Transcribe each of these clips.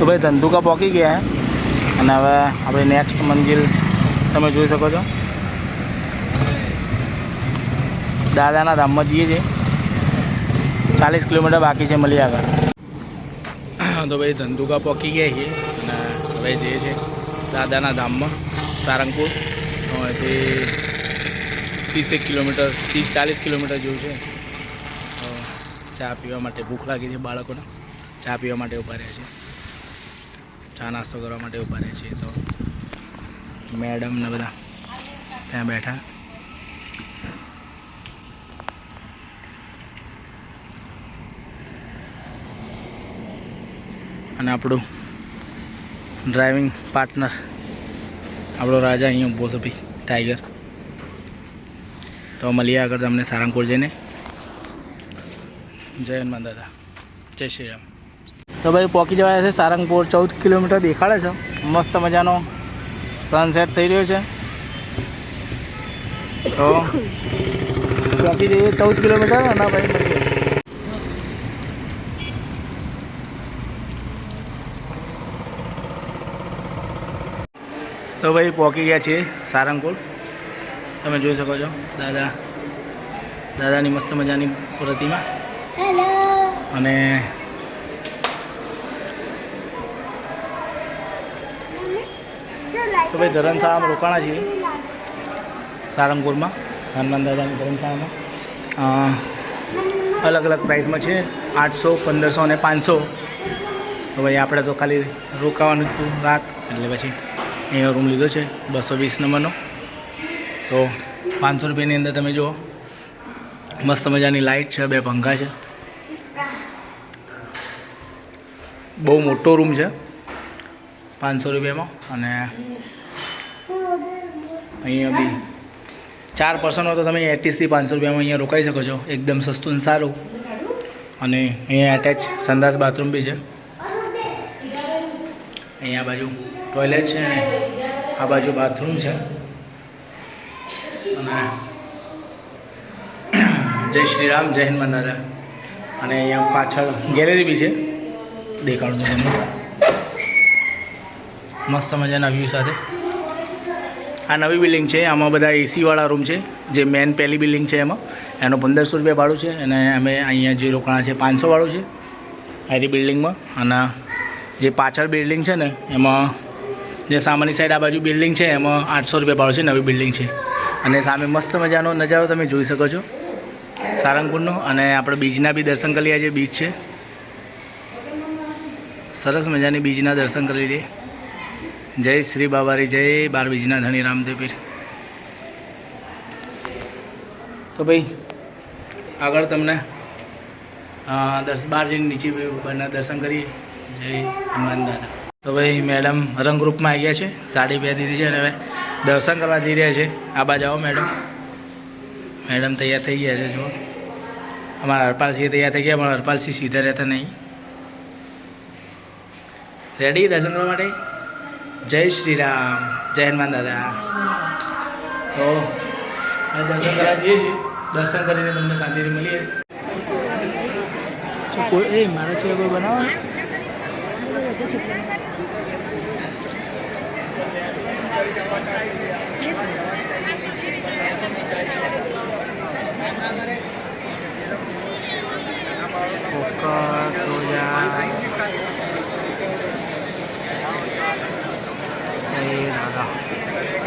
તો ભાઈ ધંધુકા પહોંચી ગયા અને હવે આપણે નેક્સ્ટ મંજિલ તમે જોઈ શકો છો. દાદાના ધામમાં જઈએ છીએ. ચાલીસ કિલોમીટર બાકી છે મળી આગળ. તો ભાઈ ધંધુકા પહોંચી ગયા છીએ અને હવે જઈએ છીએ દાદાના ધામમાં, સારંગપુર. અહીંથી ત્રીસેક કિલોમીટર, ત્રીસ ચાલીસ કિલોમીટર જેવું છે. ચા પીવા માટે ભૂખ લાગી છે બાળકોને. ચા પીવા માટે ઊભા રહ્યા છે ચા નાસ્તો કરવા માટે ઊભા રહે છે તો મેડમ ને બધા ત્યાં બેઠા. અને આપણું ડ્રાઇવિંગ પાર્ટનર આપણો રાજા અહીંયા ઊભો છે ભાઈ ટાઈગર તો મળીએ આગળ તમને સારંગપુર જઈને. જય હનુમાન દાદા. જય શ્રી રામ. તો ભાઈ પહોંચી જવાય છે સારંગપુર ચૌદ કિલોમીટર દેખાડે છે. મસ્ત મજાનો સનસેટ થઈ રહ્યો છે. તો પહોંચી જઈએ ચૌદ કિલોમીટર અને ભાઈ મળીએ તો ભાઈ પહોંચી ગયા છીએ સારંગપુર. તમે જોઈ શકો છો દાદા દાદાની મસ્ત મજાની પ્રતિમા. અને તો ભાઈ ધરમશાળામાં રોકાણા છીએ. સારંગપુરમાં હનુમાન દાદાની ધરમશાળામાં. અલગ અલગ પ્રાઇસમાં છે. આઠસો, પંદરસો અને પાંચસો. તો ભાઈ આપણે તો ખાલી રોકાવાનું હતું રાત. એટલે પછી અહીંયા રૂમ લીધો છે બસો વીસ નંબરનો. તો પાંચસો રૂપિયાની અંદર તમે જુઓ. મસ્ત મજાની લાઇટ છે, બે પંખા છે. બહુ મોટો રૂમ છે. પાંચસો રૂપિયામાં. અને અહીંયા બી. ચાર પર્સન હોય તો તમે એટીસથી પાંચસો રૂપિયામાં અહીંયા રોકાઈ શકો છો. એકદમ સસ્તું અને સારું. અને અહીંયા એટેચ સંદાસ બાથરૂમ બી છે. અહીંયા બાજુ ટોયલેટ છે અને આ બાજુ બાથરૂમ છે. અને જય શ્રી રામ, જય હિન્દ મંદારા અને અહીંયા પાછળ ગેલેરી બી છે. દેખાડું તો તમને. મસ્ત મજાના વ્યૂ સાથે. આ નવી બિલ્ડિંગ છે, આમાં બધા એસીવાળા રૂમ છે, જે મેન પહેલી બિલ્ડિંગ છે એમાં. એનું પંદરસો રૂપિયા ભાડું છે અને અમે અહીંયા જે રોકાણા છે, પાંચસો વાળું છે, આરી બિલ્ડિંગમાં. અને જે પાછળ બિલ્ડિંગ છે ને, એમાં જે સામેની સાઈડ આ બાજુ બિલ્ડિંગ છે, એમાં આઠસો રૂપિયા ભાડું છે, નવી બિલ્ડિંગ છે. અને સામે મસ્ત મજાનો નજારો તમે જોઈ શકો છો, સારંગપુરનો. અને આપણે બીજના બી દર્શન કરી છે બીચ છે. સરસ મજાની બીજના દર્શન કરી લીધે જય શ્રી બાબારી જય બાર બીજના ધણી રામદેવીર તો ભાઈ, આગળ તમને દસ બાર જઈને નીચે બંને દર્શન કરીએ. જય હનુમાન દાદા. તો ભાઈ, મેડમ રંગરૂપમાં આવી ગયા છે. સાડી પહેરી દીધી છે અને હવે દર્શન કરવા જઈ રહ્યા છે. આ બાજુ આવો મેડમ. મેડમ તૈયાર થઈ ગયા છે, જુઓ. અમારા હરપાલસિંહ તૈયાર થઈ ગયા, પણ હરપાલસિંહ સીધા રહેતા નહીં. રેડી દર્શન કરવા માટે? જય શ્રી રામ જય હનુમાન દાદા તો હવે દર્શન કરવા જઈએ છીએ દર્શન કરીને તમને શાંતિથી મળીએ તો કોઈ એ મારા સિવાય કોઈ બનાવો ફોકસ હો જાય એ દાદા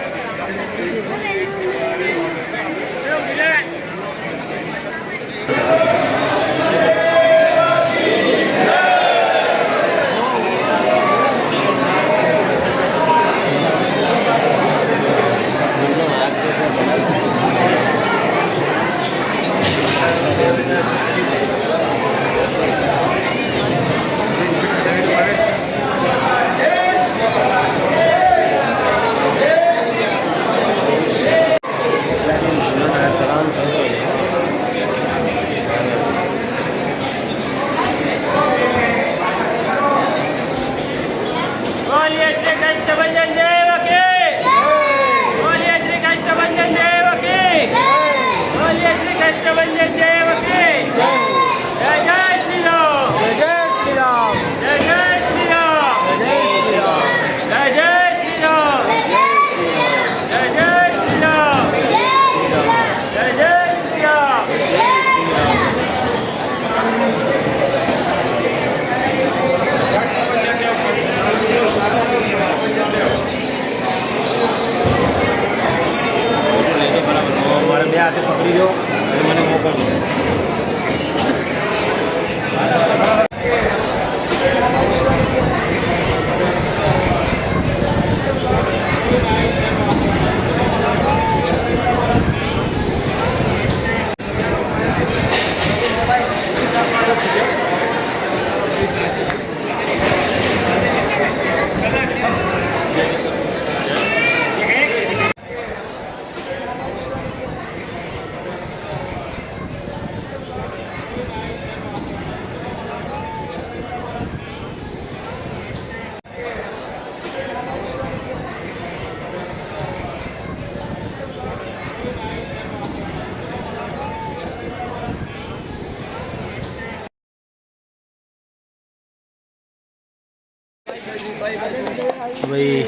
ભાઈ,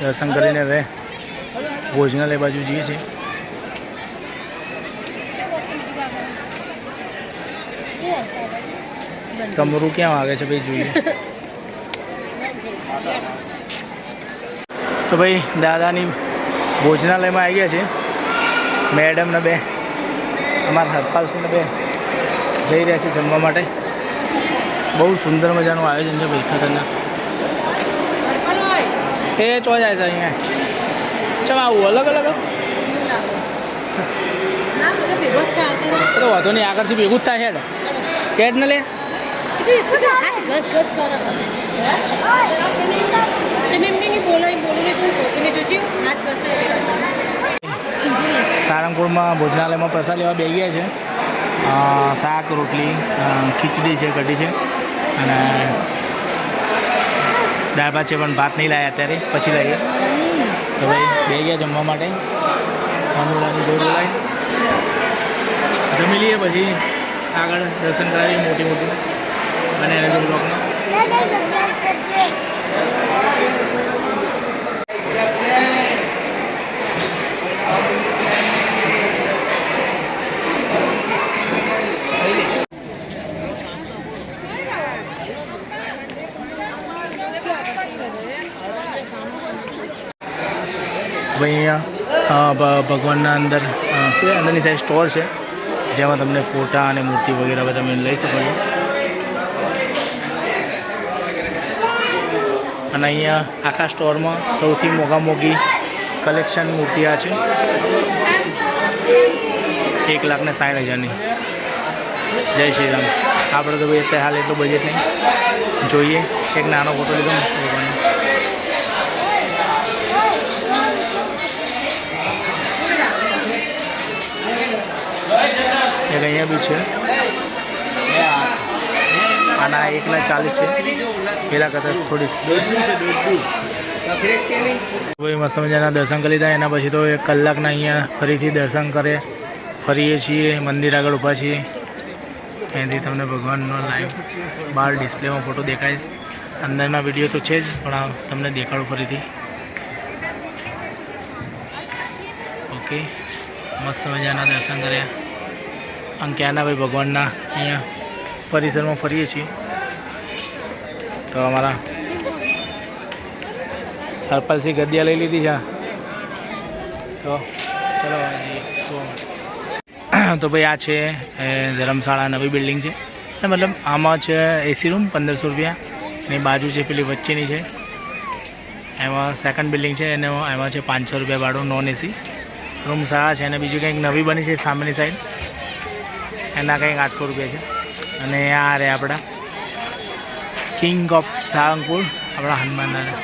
દર્શન કરીને હવે ભોજનાલય બાજુ જઈએ છીએ. તમરું ક્યાં વાગે છે ભાઈ, જોઈએ. તો ભાઈ, દાદાની ભોજનાલયમાં આવી ગયા છે. મેડમ ને બે, અમારા હરપાલસિંહ બે જઈ રહ્યા છે જમવા માટે. બહુ સુંદર મજાનું આયોજન છે ભાઈ, ખતરનાક. એ ચો જાય છે અહીંયા. ચમ આવું અલગ અલગ તો વાંધો નહીં આગળથી ભેગું જ થાય હેડ. કેટ ને લે. સારંગપુરમાં ભોજનાલયમાં પ્રસાદ લેવા બે ગયા છે. શાક રોટલી ખીચડી છે કઢી છે. અને દાળ છે પણ ભાત નહીં લાવ્યા અત્યારે. પછી લાવીએ તો ભાઈ, બે ગયા જમવા માટે. કંદોળાની જોર બોલાય. જમી લઈએ પછી. આગળ દર્શન કરાવીએ મોટી મોટી. અને એને બ્લોકમાં અહીંયા ભગવાનના અંદર છે? અંદરની સાઈડ સ્ટોર છે, જેમાં તમને ફોટા અને મૂર્તિ વગેરે બધા તમે લઈ શકો છો. અને અહીંયા આખા સ્ટોરમાં સૌથી મોગા મોગી કલેક્શન મૂર્તિ આ છે. એક લાખ ને સાઠ હજારની. જય શ્રી રામ. આપણે તો ભાઈ અત્યારે હાલ એટલું બજેટ નહીં. જોઈએ, એક નાનો ફોટો લીધો, મસ્ત એક અહીંયા બી છે. આના એકના ચાલીસ છે. પેલા કરતાં થોડી ભાઈ મસ્ત મજાના દર્શન કરી લીધા, એના પછી તો એક કલાકના અહીંયા ફરીથી દર્શન કરે. ફરીએ છીએ, મંદિર આગળ ઊભા છીએ. ત્યાંથી તમને ભગવાનનો લાઈવ બહાર ડિસ્પ્લેમાં ફોટો દેખાય. અંદરના વીડિયો તો છે જ, પણ તમને દેખાડું ફરીથી. ઓકે મસ્ત મજાના દર્શન કર્યા. આમ ક્યાંના ભાઈ ભગવાનના અહીંયા પરિસરમાં ફરીએ છીએ. તો અમારા હરપાલસિંહ ગદ્યા લઈ લીધી છે. તો ચલો. તો ભાઈ આ છે ધર્મશાળા નવી બિલ્ડિંગ છે. મતલબ આમાં છે એસી રૂમ પંદરસો રૂપિયા. એની બાજુ છે પેલી વચ્ચેની છે. એમાં સેકન્ડ બિલ્ડિંગ છે, અને એમાં છે પાંચસો રૂપિયા ભાડું નોન એસી રૂમ સારા છે, અને બીજું કંઈક નવી બની છે સામેની સાઈડ એના કંઈક આઠસો રૂપિયા છે. અને આ રે આપણા કિંગ ઓફ સારંગપુર આપણા હનુમાન દાદા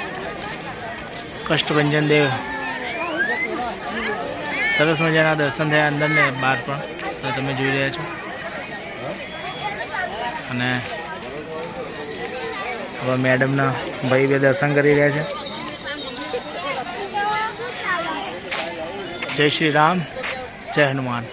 કષ્ટભંજન દેવ. સરસ મજાના દર્શન થયા અંદર ને બહાર પણ. તમે જોઈ રહ્યા છો. અને હવે મેડમના ભાઈ બે દર્શન કરી રહ્યા છે. જય શ્રી રામ, જય હનુમાન.